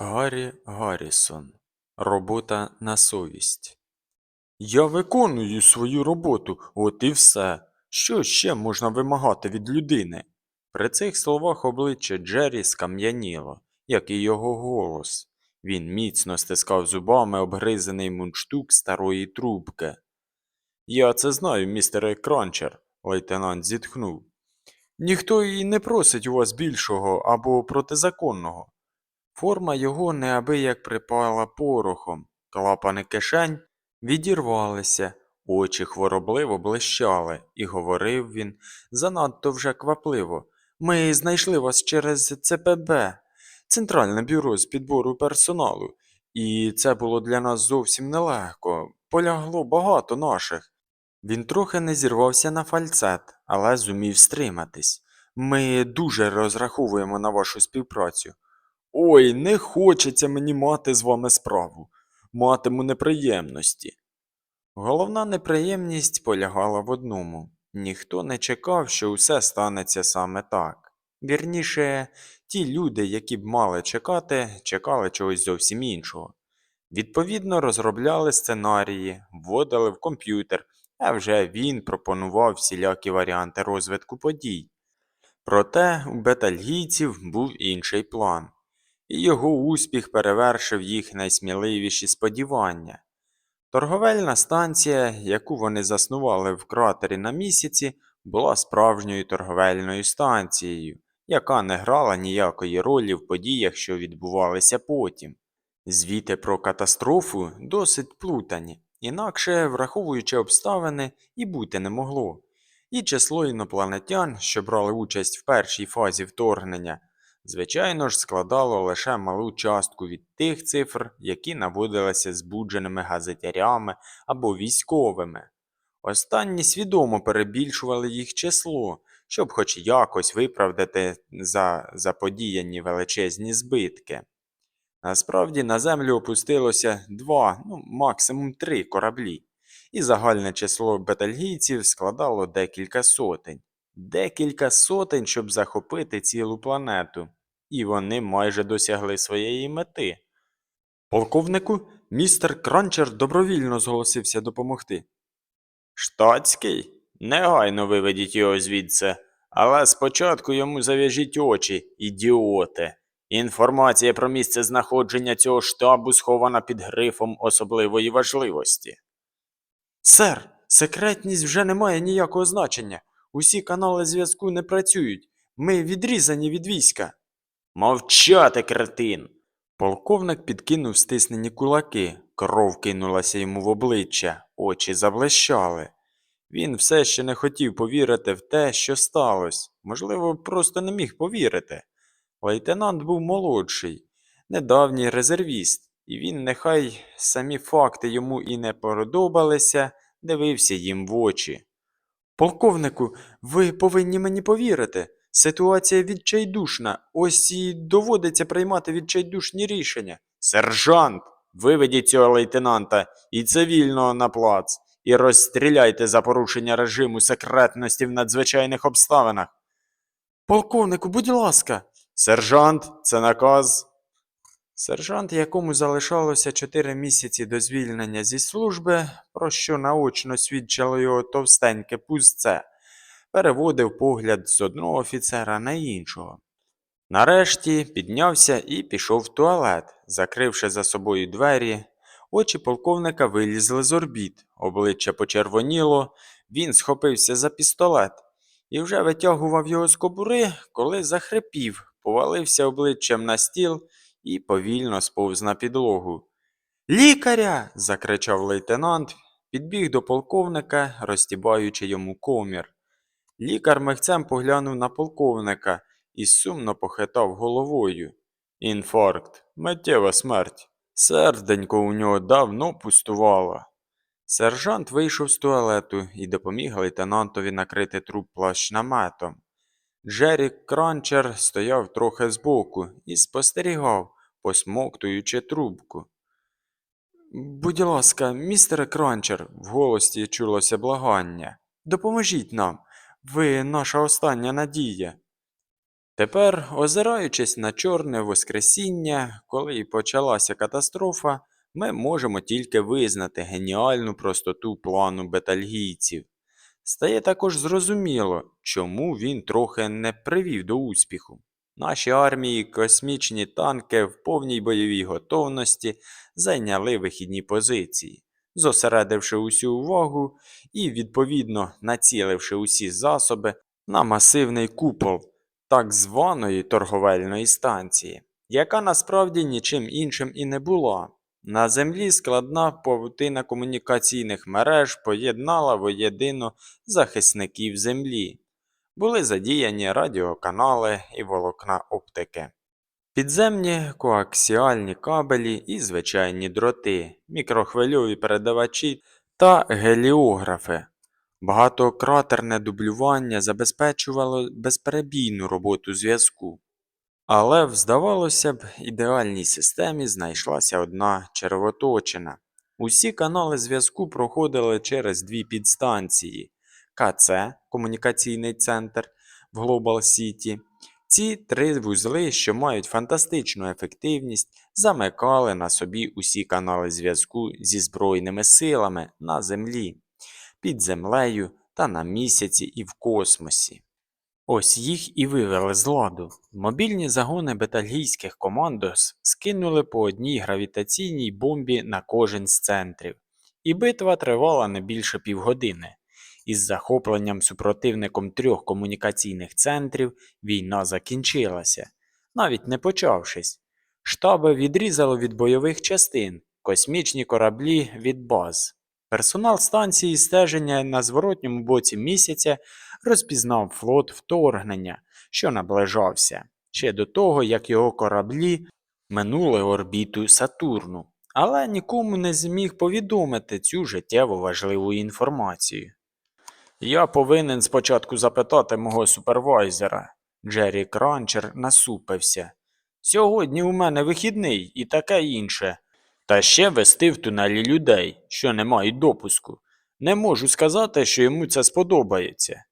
Гаррі Гаррісон. Робота на совість. Я виконую свою роботу, от і все. Що ще можна вимагати від людини? При цих словах обличчя Джері скам'яніло, як і його голос. Він міцно стискав зубами обгризаний мундштук старої трубки. Я це знаю, містере Кранчер, лейтенант зітхнув. Ніхто і не просить у вас більшого або протизаконного. Форма його неабияк припала порохом, клапани кишень відірвалися, очі хворобливо блищали, і говорив він занадто вже квапливо. Ми знайшли вас через ЦПБ, Центральне бюро з підбору персоналу, і це було для нас зовсім нелегко. Полягло багато наших. Він трохи не зірвався на фальцет, але зумів стриматись. Ми дуже розраховуємо на вашу співпрацю. Ой, не хочеться мені мати з вами справу. Матиму неприємності. Головна неприємність полягала в одному. Ніхто не чекав, що усе станеться саме так. Вірніше, ті люди, які б мали чекати, чекали чогось зовсім іншого. Відповідно, розробляли сценарії, вводили в комп'ютер, а вже він пропонував всілякі варіанти розвитку подій. Проте у бетальгійців був інший план і його успіх перевершив їх найсміливіші сподівання. Торговельна станція, яку вони заснували в кратері на місяці, була справжньою торговельною станцією, яка не грала ніякої ролі в подіях, що відбувалися потім. Звіти про катастрофу досить плутані, інакше, враховуючи обставини, і бути не могло. І число інопланетян, що брали участь в першій фазі вторгнення, звичайно ж, складало лише малу частку від тих цифр, які наводилися збудженими газетярями або військовими. Останні свідомо перебільшували їх число, щоб хоч якось виправдати за заподіяні величезні збитки. Насправді на землю опустилося два, ну максимум три кораблі, і загальне число бетальгійців складало декілька сотень. Декілька сотень, щоб захопити цілу планету і вони майже досягли своєї мети. Полковнику, містер Кранчер добровільно зголосився допомогти. Штатський? Негайно виведіть його звідси, але спочатку йому зав'яжіть очі, ідіоти. Інформація про місце знаходження цього штабу схована під грифом особливої важливості. Сер, секретність вже не має ніякого значення. Усі канали зв'язку не працюють. Ми відрізані від війська. Мовчати, кретин. Полковник підкинув стиснені кулаки, кров кинулася йому в обличчя, очі заблищали. Він все ще не хотів повірити в те, що сталося, можливо, просто не міг повірити. Лейтенант був молодший, недавній резервіст, і він, нехай самі факти йому і не подобалися, дивився їм в очі. Полковнику, ви повинні мені повірити. Ситуація відчайдушна, ось і доводиться приймати відчайдушні рішення. Сержант, виведіть цього лейтенанта і цивільного на плац, і розстріляйте за порушення режиму секретності в надзвичайних обставинах. Полковнику, будь ласка. Сержант, це наказ. Сержант, якому залишалося чотири місяці до звільнення зі служби, про що наочно свідчило його товстеньке пузце, переводив погляд з одного офіцера на іншого. Нарешті піднявся і пішов в туалет, закривши за собою двері. Очі полковника вилізли з орбіт, обличчя почервоніло, він схопився за пістолет і вже витягував його з кобури, коли захрипів, повалився обличчям на стіл і повільно сповз на підлогу. Лікаря. закричав лейтенант, підбіг до полковника, розтібаючи йому комір. Лікар михцем поглянув на полковника і сумно похитав головою. Інфаркт, миттєва смерть. Серденько у нього давно пустувало. Сержант вийшов з туалету і допоміг лейтенантові накрити труп плащ наметом. Джері Кранчер стояв трохи збоку і спостерігав, посмоктуючи трубку. Будь ласка, містере Кранчер, в голосі чулося благання. Допоможіть нам. Ви наша остання надія. Тепер, озираючись на чорне воскресіння, коли почалася катастрофа, ми можемо тільки визнати геніальну простоту плану бетальгійців. Стає також зрозуміло, чому він трохи не привів до успіху. Наші армії космічні танки в повній бойовій готовності зайняли вихідні позиції, зосередивши усю увагу і, відповідно, націливши усі засоби на масивний купол так званої торговельної станції, яка насправді нічим іншим і не була. На землі складна павутина комунікаційних мереж поєднала воєдино захисників землі. Були задіяні радіоканали і волокна оптики. Підземні коаксіальні кабелі і звичайні дроти, мікрохвильові передавачі та геліографи. Багатократерне дублювання забезпечувало безперебійну роботу зв'язку. Але, здавалося б, ідеальній системі знайшлася одна червоточина. Усі канали зв'язку проходили через дві підстанції КЦ комунікаційний центр в Global City. Ці три вузли, що мають фантастичну ефективність, замикали на собі усі канали зв'язку зі Збройними силами на землі, під землею та на місяці і в космосі. Ось їх і вивели з ладу. Мобільні загони бетальгійських командос скинули по одній гравітаційній бомбі на кожен з центрів, і битва тривала не більше півгодини. Із захопленням супротивником трьох комунікаційних центрів війна закінчилася, навіть не почавшись. Штаби відрізало від бойових частин, космічні кораблі від баз. Персонал станції стеження на зворотньому боці місяця розпізнав флот вторгнення, що наближався, ще до того, як його кораблі минули орбіту Сатурну, але нікому не зміг повідомити цю життєво важливу інформацію. Я повинен спочатку запитати мого супервайзера. Джері Кранчер насупився. Сьогодні у мене вихідний і таке інше. Та ще вести в тунелі людей, що не мають допуску. Не можу сказати, що йому це сподобається.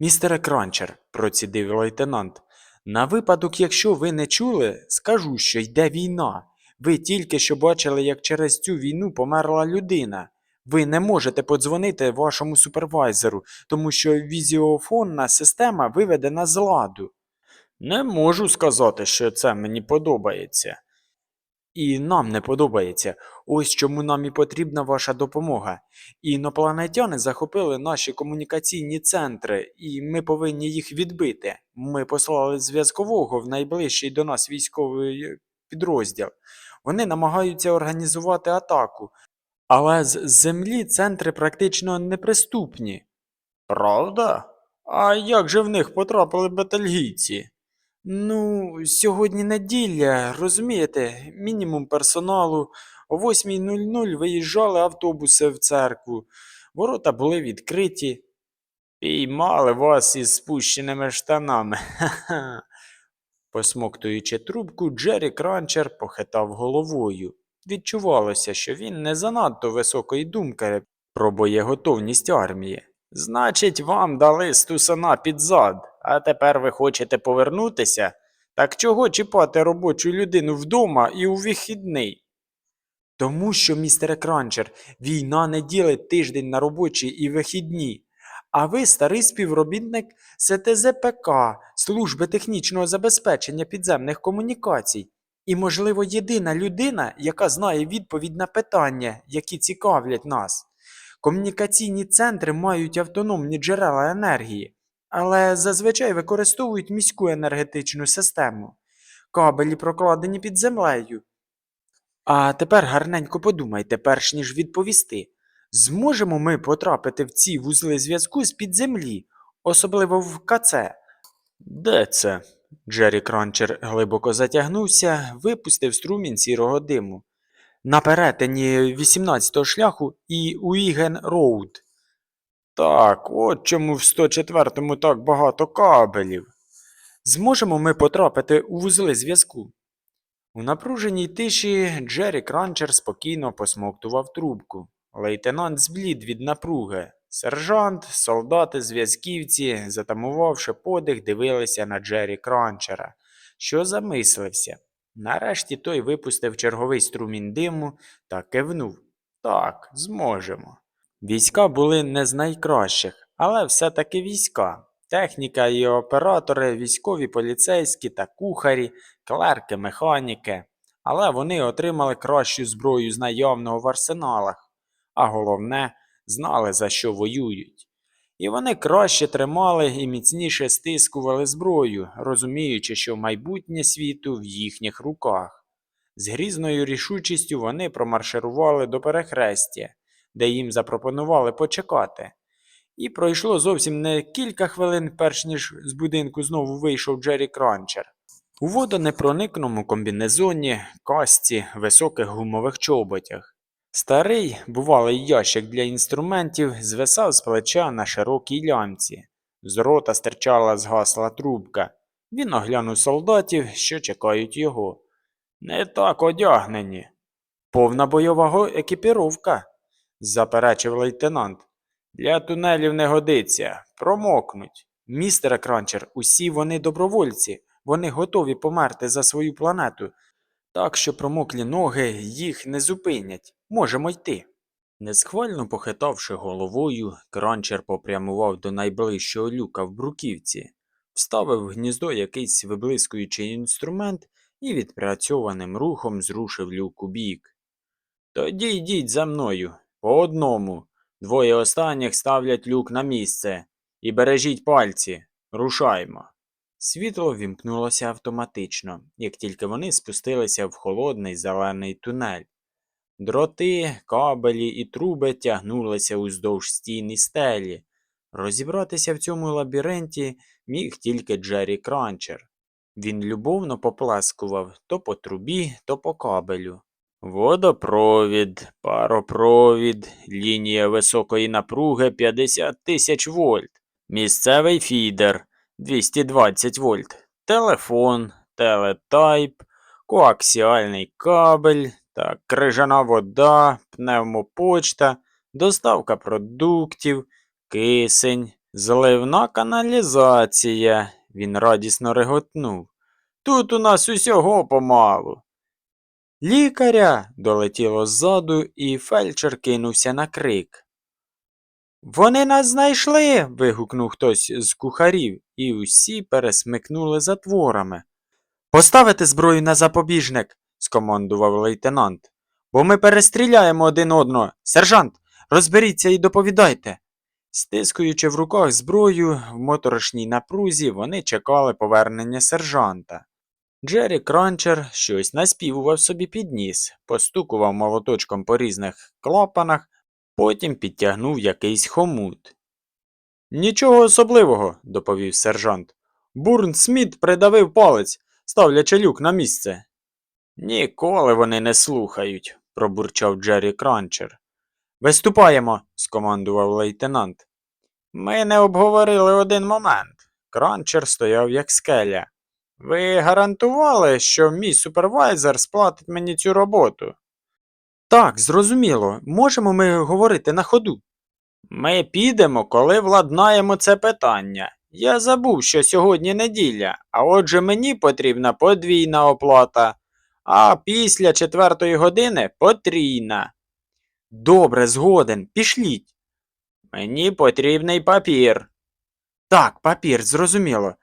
Містере Кранчер, процідив лейтенант, на випадок, якщо ви не чули, скажу, що йде війна. Ви тільки що бачили, як через цю війну померла людина. Ви не можете подзвонити вашому супервайзеру, тому що візіофонна система виведена з ладу. Не можу сказати, що це мені подобається. І нам не подобається. Ось чому нам і потрібна ваша допомога. Інопланетяни захопили наші комунікаційні центри, і ми повинні їх відбити. Ми послали зв'язкового в найближчий до нас військовий підрозділ. Вони намагаються організувати атаку, але з землі центри практично неприступні. Правда? А як же в них потрапили бетельгійці? Ну, сьогодні неділя, розумієте, мінімум персоналу. О 8.00 виїжджали автобуси в церкву. Ворота були відкриті. Піймали вас із спущеними штанами. Посмоктуючи трубку, Джері Кранчер похитав головою. Відчувалося, що він не занадто високої думки про боєготовність армії. Значить, вам дали стусана під зад, а тепер ви хочете повернутися? Так чого чіпати робочу людину вдома і у вихідний? Тому що, містере Кранчер, війна не ділить тиждень на робочі і вихідні. А ви старий співробітник СТЗПК, служби технічного забезпечення підземних комунікацій. І, можливо, єдина людина, яка знає відповідь на питання, які цікавлять нас. Комунікаційні центри мають автономні джерела енергії, але зазвичай використовують міську енергетичну систему. Кабелі прокладені під землею. А тепер гарненько подумайте, перш ніж відповісти. Зможемо ми потрапити в ці вузли зв'язку з-під землі, особливо в КЦ? Де це? Джері Кранчер глибоко затягнувся, випустив струмінь сірого диму. На перетині 18-го шляху і Уіген Роуд. Так, от чому в 104-му так багато кабелів. Зможемо ми потрапити у вузли зв'язку? У напруженій тиші Джері Кранчер спокійно посмоктував трубку. Лейтенант зблід від напруги. Сержант, солдати, зв'язківці, затамувавши подих, дивилися на Джері Кранчера, що замислився. Нарешті той випустив черговий струмінь диму та кивнув. Так, зможемо. Війська були не з найкращих, але все-таки війська. Техніка і оператори, військові поліцейські та кухарі, клерки, механіки. Але вони отримали кращу зброю з наявного в арсеналах, а головне, знали, за що воюють. І вони краще тримали і міцніше стискували зброю, розуміючи, що майбутнє світу в їхніх руках. З грізною рішучістю вони промарширували до перехрестя, де їм запропонували почекати. І пройшло зовсім не кілька хвилин, перш ніж з будинку знову вийшов Джері Кранчер. У водонепроникному комбінезоні, касці, високих гумових чоботях. Старий, бувалий ящик для інструментів звисав з плеча на широкій лямці. З рота стирчала згасла трубка. Він оглянув солдатів, що чекають його. Не так одягнені. Повна бойова екіпіровка, заперечив лейтенант. Для тунелів не годиться, промокнуть. Містере Кранчер, усі вони добровольці, вони готові померти за свою планету. Так що промоклі ноги їх не зупинять. Можемо йти. Несхвально похитавши головою, кранчер попрямував до найближчого люка в бруківці, вставив в гніздо якийсь виблискуючий інструмент і відпрацьованим рухом зрушив люк у бік. Тоді йдіть за мною, по одному. Двоє останніх ставлять люк на місце. І бережіть пальці. Рушаймо. Світло вімкнулося автоматично, як тільки вони спустилися в холодний зелений тунель. Дроти, кабелі і труби тягнулися уздовж стін і стелі. Розібратися в цьому лабіринті міг тільки Джері Кранчер. Він любовно поплескував то по трубі, то по кабелю. Водопровід, паропровід, лінія високої напруги 50 тисяч вольт, місцевий фідер 220 вольт, телефон, телетайп, коаксіальний кабель, так, крижана вода, пневмопочта, доставка продуктів, кисень, зливна каналізація. Він радісно реготнув. Тут у нас усього помалу. Лікаря. долетіло ззаду, і фельдшер кинувся на крик. Вони нас знайшли. вигукнув хтось з кухарів, і усі пересмикнули затворами. Поставити зброю на запобіжник, скомандував лейтенант. Бо ми перестріляємо один одного. Сержант, розберіться і доповідайте. Стискуючи в руках зброю в моторошній напрузі, вони чекали повернення сержанта. Джері Кранчер щось наспівував собі під ніс, постукував молоточком по різних клапанах, потім підтягнув якийсь хомут. Нічого особливого, доповів сержант. Бурн Сміт придавив палець, ставлячи люк на місце. Ніколи вони не слухають, пробурчав Джері Кранчер. Виступаємо, скомандував лейтенант. Ми не обговорили один момент. Кранчер стояв як скеля. Ви гарантували, що мій супервайзер сплатить мені цю роботу? Так, зрозуміло. Можемо ми говорити на ходу. Ми підемо, коли владнаємо це питання. Я забув, що сьогодні неділя, а отже мені потрібна подвійна оплата, а після четвертої години потрійна. Добре, згоден, пішліть. Мені потрібний папір. Так, папір, зрозуміло.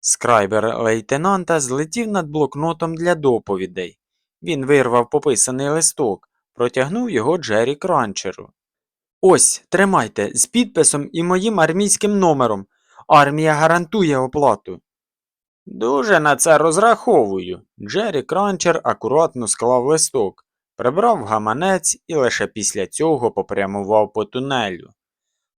Скрайбер лейтенанта злетів над блокнотом для доповідей. Він вирвав пописаний листок, протягнув його Джері Кранчеру. Ось, тримайте, з підписом і моїм армійським номером. Армія гарантує оплату. Дуже на це розраховую. Джері Кранчер акуратно склав листок, прибрав гаманець і лише після цього попрямував по тунелю.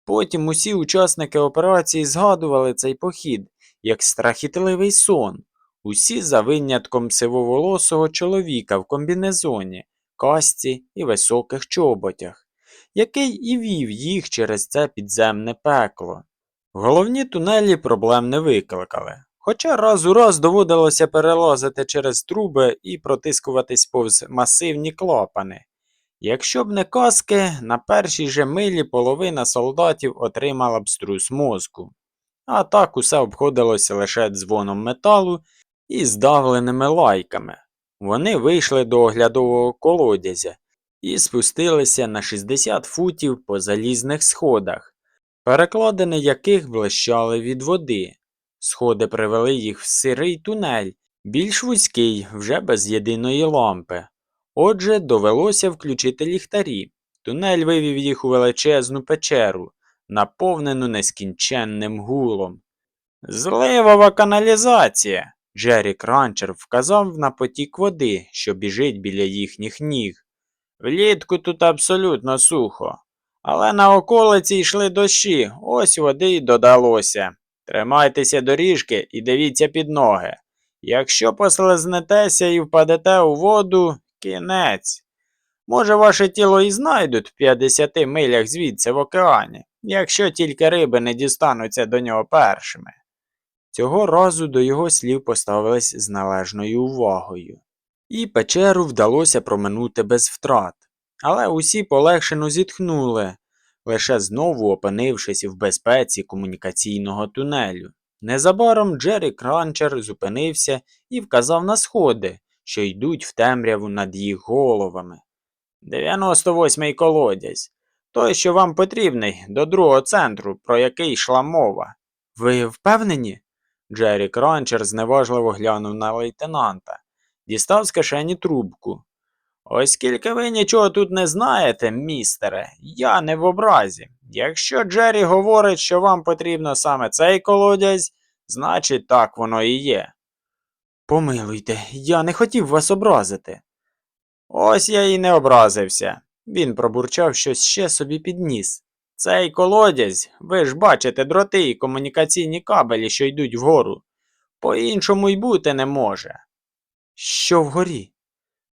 Потім усі учасники операції згадували цей похід як страхітливий сон, усі за винятком сивоволосого чоловіка в комбінезоні, касці і високих чоботях, який і вів їх через це підземне пекло. Головні тунелі проблем не викликали, хоча раз у раз доводилося перелазити через труби і протискуватись повз масивні клапани, Якщо б не каски, на першій же милі половина солдатів отримала б струс мозку. А так усе обходилося лише дзвоном металу і здавленими лайками. Вони вийшли до оглядового колодязя і спустилися на 60 футів по залізних сходах, перекладини яких блищали від води. Сходи привели їх в сирий тунель, більш вузький, вже без єдиної лампи. Отже, довелося включити ліхтарі. Тунель вивів їх у величезну печеру, наповнену нескінченним гулом. Зливова каналізація. Джері Кранчер вказав на потік води, що біжить біля їхніх ніг. Влітку тут абсолютно сухо. Але на околиці йшли дощі, ось води й додалося. Тримайтеся доріжки і дивіться під ноги. Якщо послизнетеся і впадете у воду, кінець. Може, ваше тіло і знайдуть в 50 милях звідси в океані, якщо тільки риби не дістануться до нього першими. Цього разу до його слів поставились з належною увагою. І печеру вдалося проминути без втрат. Але усі полегшено зітхнули, лише знову опинившись в безпеці комунікаційного тунелю. Незабаром Джері Кранчер зупинився і вказав на сходи, що йдуть в темряву над їх головами. 98-й колодязь. Той, що вам потрібний, до другого центру, про який йшла мова. Ви впевнені? Джері Кранчер зневажливо глянув на лейтенанта, дістав з кишені трубку. Оскільки ви нічого тут не знаєте, містере, я не в образі. Якщо Джері говорить, що вам потрібно саме цей колодязь, значить так воно і є. Помилуйте, я не хотів вас образити. Ось я і не образився. Він пробурчав щось ще собі підніс. Цей колодязь, ви ж бачите дроти і комунікаційні кабелі, що йдуть вгору. По-іншому й бути не може. Що вгорі?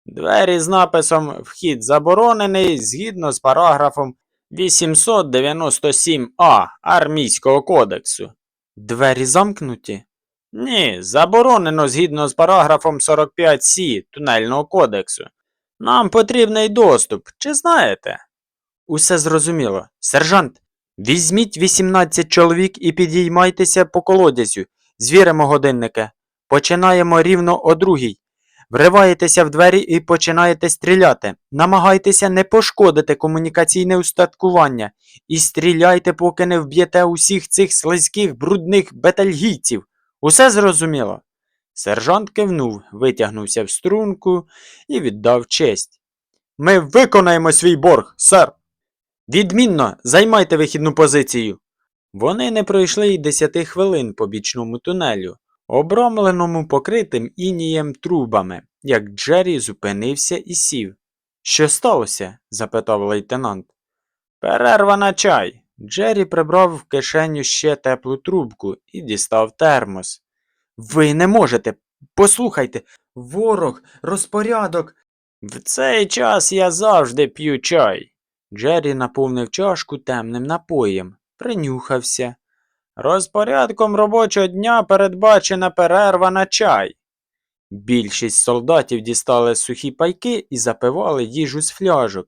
Двері з написом Вхід заборонений згідно з параграфом 897а Армійського кодексу. Двері замкнуті? Ні, заборонено згідно з параграфом 45С Тунельного кодексу. Нам потрібний доступ, чи знаєте? Усе зрозуміло. Сержант, візьміть 18 чоловік і підіймайтеся по колодязю. Звіримо годинники. Починаємо рівно о другій. Вриваєтеся в двері і починаєте стріляти. Намагайтеся не пошкодити комунікаційне устаткування і стріляйте, поки не вб'єте усіх цих слизьких брудних бетельгійців. Усе зрозуміло? Сержант кивнув, витягнувся в струнку і віддав честь. Ми виконаємо свій борг, сер. Відмінно, займайте вихідну позицію. Вони не пройшли й десяти хвилин по бічному тунелю, обрамленому покритим інієм трубами, як Джері зупинився і сів. Що сталося? запитав лейтенант. Перерва на чай. Джері прибрав в кишеню ще теплу трубку і дістав термос. Ви не можете. Послухайте, ворог, розпорядок. В цей час я завжди п'ю чай. Джері наповнив чашку темним напоєм, принюхався. Розпорядком робочого дня передбачена перерва на чай. Більшість солдатів дістали сухі пайки і запивали їжу з фляжок,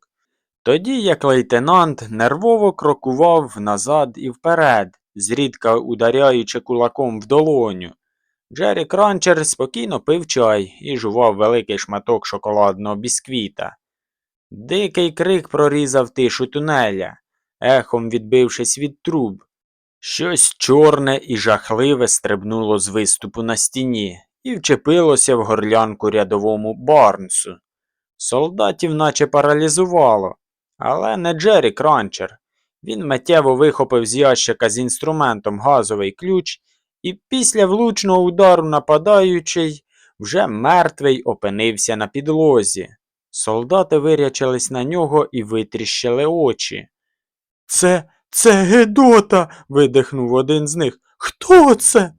тоді як лейтенант нервово крокував назад і вперед, зрідка ударяючи кулаком в долоню. Джері Кранчер спокійно пив чай і жував великий шматок шоколадного бісквіта. Дикий крик прорізав тишу тунеля, ехом відбившись від труб. Щось чорне і жахливе стрибнуло з виступу на стіні і вчепилося в горлянку рядовому Барнсу. Солдатів наче паралізувало, але не Джері Кранчер. Він миттєво вихопив з ящика з інструментом газовий ключ і після влучного удару нападаючий вже мертвий опинився на підлозі. Солдати вирячились на нього і витріщили очі. Це, це Гедота. видихнув один з них. Хто це?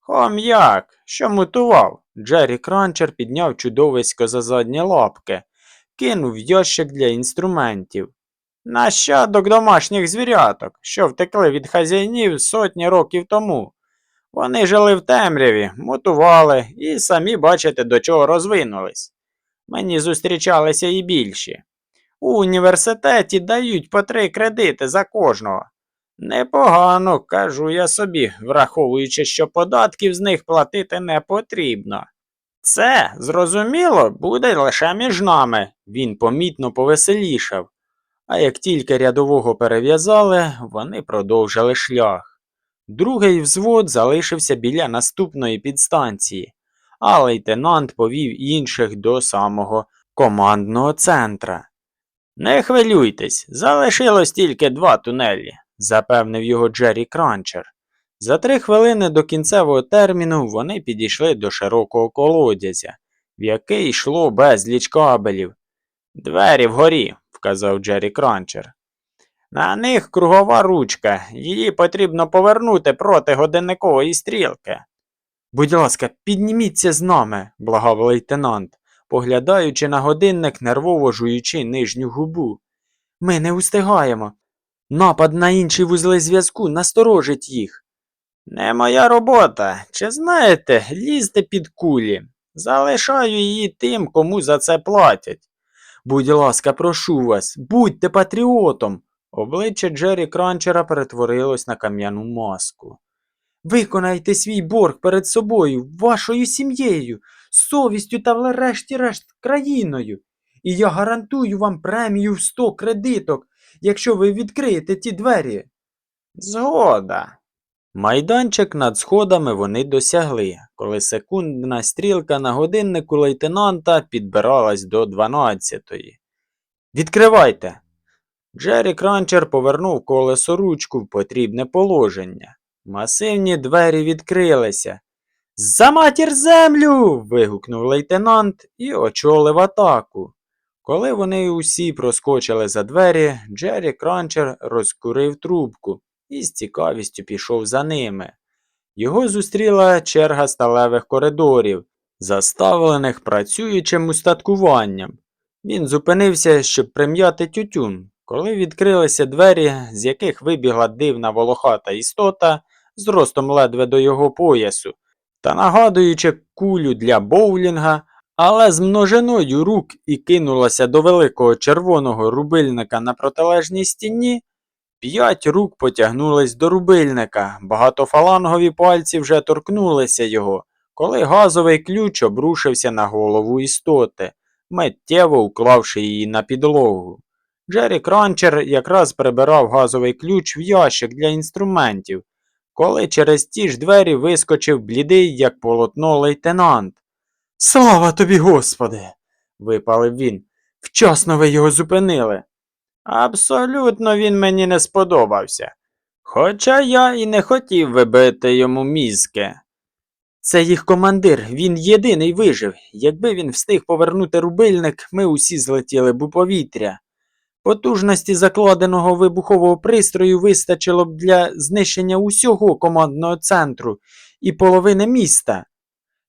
Хом'як, що мутував. Джері Кранчер підняв чудовисько за задні лапки, кинув ящик для інструментів. Нащадок домашніх звіряток, що втекли від хазяїнів сотні років тому. Вони жили в темряві, мутували і самі бачите, до чого розвинулись. Мені зустрічалися і більші. У університеті дають по три кредити за кожного. Непогано, кажу я собі, враховуючи, що податків з них платити не потрібно. Це, зрозуміло, буде лише між нами. Він помітно повеселішав. А як тільки рядового перев'язали, вони продовжили шлях. Другий взвод залишився біля наступної підстанції, а лейтенант повів інших до самого командного центра. Не хвилюйтесь, залишилось тільки два тунелі, запевнив його Джері Кранчер. За три хвилини до кінцевого терміну вони підійшли до широкого колодязя, в який йшло безліч кабелів. Двері вгорі, вказав Джері Кранчер. На них кругова ручка, її потрібно повернути проти годинникової стрілки. Будь ласка, підніміться з нами, благав лейтенант, поглядаючи на годинник, нервово жуючи нижню губу. Ми не устигаємо. Напад на інші вузли зв'язку насторожить їх. Не моя робота. Чи знаєте, лізти під кулі. Залишаю її тим, кому за це платять. Будь ласка, прошу вас, будьте патріотом. Обличчя Джері Кранчера перетворилось на кам'яну маску. Виконайте свій борг перед собою, вашою сім'єю, совістю та врешті-решт країною. І я гарантую вам премію в 100 кредиток, якщо ви відкриєте ті двері. Згода. Майданчик над сходами вони досягли, коли секундна стрілка на годиннику лейтенанта підбиралась до 12-ї. Відкривайте. Джері Кранчер повернув колесо ручку в потрібне положення. Масивні двері відкрилися. За матір землю. вигукнув лейтенант і очолив атаку. Коли вони усі проскочили за двері, Джері Кранчер розкурив трубку і з цікавістю пішов за ними. Його зустріла черга сталевих коридорів, заставлених працюючим устаткуванням. Він зупинився, щоб прим'яти тютюн, коли відкрилися двері, з яких вибігла дивна волохата істота з ростом ледве до його поясу, та нагадуючи кулю для боулінга, але з множиною рук і кинулася до великого червоного рубильника на протилежній стіні, П'ять рук потягнулись до рубильника, багатофалангові пальці вже торкнулися його, коли газовий ключ обрушився на голову істоти, миттєво уклавши її на підлогу. Джері Кранчер якраз прибирав газовий ключ в ящик для інструментів, коли через ті ж двері вискочив блідий, як полотно лейтенант. Слава тобі, Господи! випалив він. Вчасно ви його зупинили. Абсолютно він мені не сподобався. Хоча я і не хотів вибити йому мізки. Це їх командир, він єдиний вижив. Якби він встиг повернути рубильник, ми усі злетіли б у повітря. Потужності закладеного вибухового пристрою вистачило б для знищення усього командного центру і половини міста.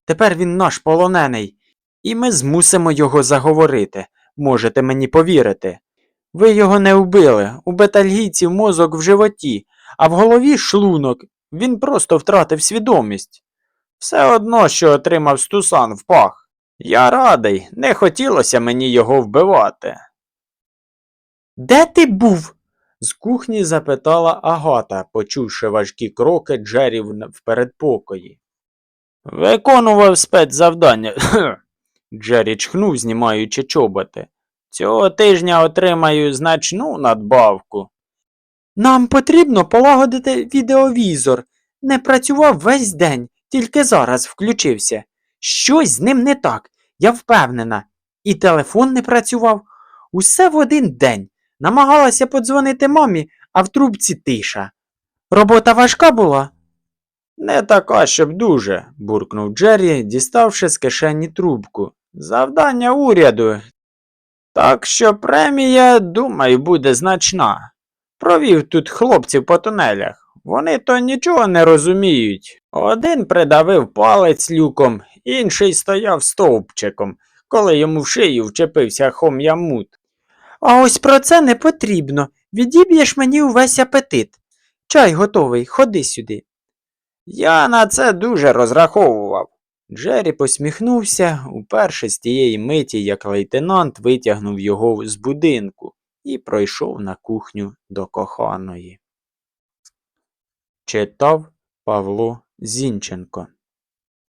Тепер він наш полонений, і ми змусимо його заговорити. Можете мені повірити. Ви його не вбили. У бетальгійців мозок в животі, а в голові шлунок. Він просто втратив свідомість. Все одно, що отримав стусан в пах. Я радий, не хотілося мені його вбивати. Де ти був? з кухні запитала Агата, почувши важкі кроки Джері в в передпокої. Виконував спецзавдання. Джері чхнув, знімаючи чоботи. Цього тижня отримаю значну надбавку. Нам потрібно полагодити відеовізор. Не працював весь день, тільки зараз включився. Щось з ним не так, я впевнена. І телефон не працював. Усе в один день. Намагалася подзвонити мамі, а в трубці тиша. Робота важка була? Не така, щоб дуже, буркнув Джері, діставши з кишені трубку. Завдання уряду, так що премія, думаю, буде значна. Провів тут хлопців по тунелях. Вони то нічого не розуміють. Один придавив палець люком, інший стояв стовпчиком, коли йому в шию вчепився хом'ямут. А ось про це не потрібно. Відіб'єш мені увесь апетит. Чай готовий, ходи сюди. Я на це дуже розраховував. Джері посміхнувся уперше з тієї миті, як лейтенант витягнув його з будинку і пройшов на кухню до коханої. Читав Павло Зінченко